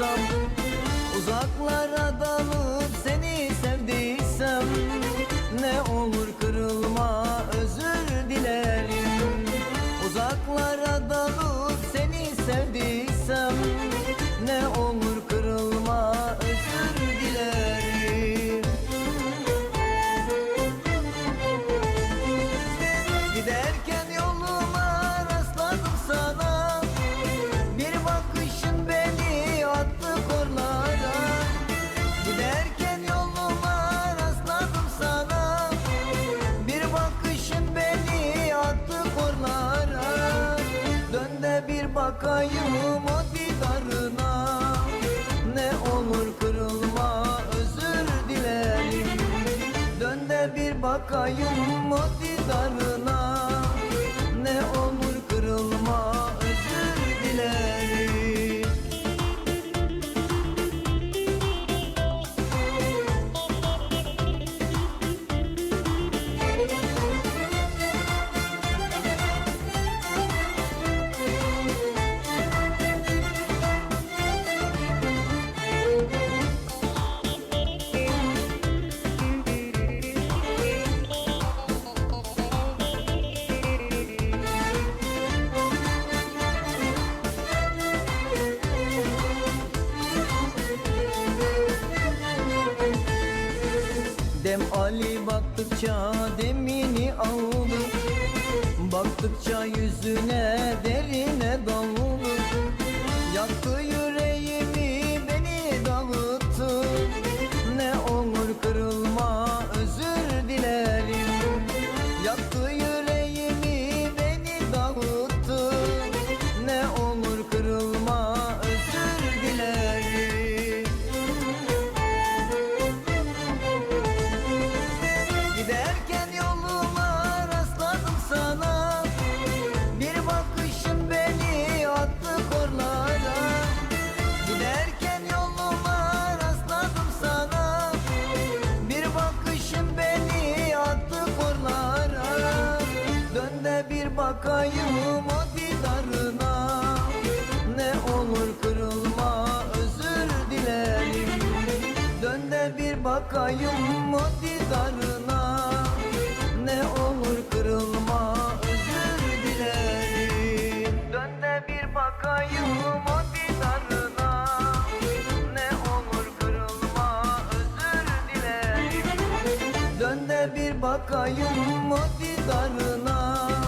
Baktıysam Uzaklara dalıp seni sevdiysem Ne olur kırılma özür dilerim. Uzaklara dalıp seni sevdiysem bir bakayım o didarına Ne olur kırılma özür dilerim. Dön de bir bakayım o didarına Dem Ali baktıkça demini aldı. Baktıkça yüzüne derine daldı bakayım o didarına Ne olur kırılma özür dilerim. Dön de bir bakayım o didarına Ne olur kırılma özür dilerim. Dön de bir bakayım o didarına Ne olur kırılma özür dilerim. Dön de bir bakayım o didarına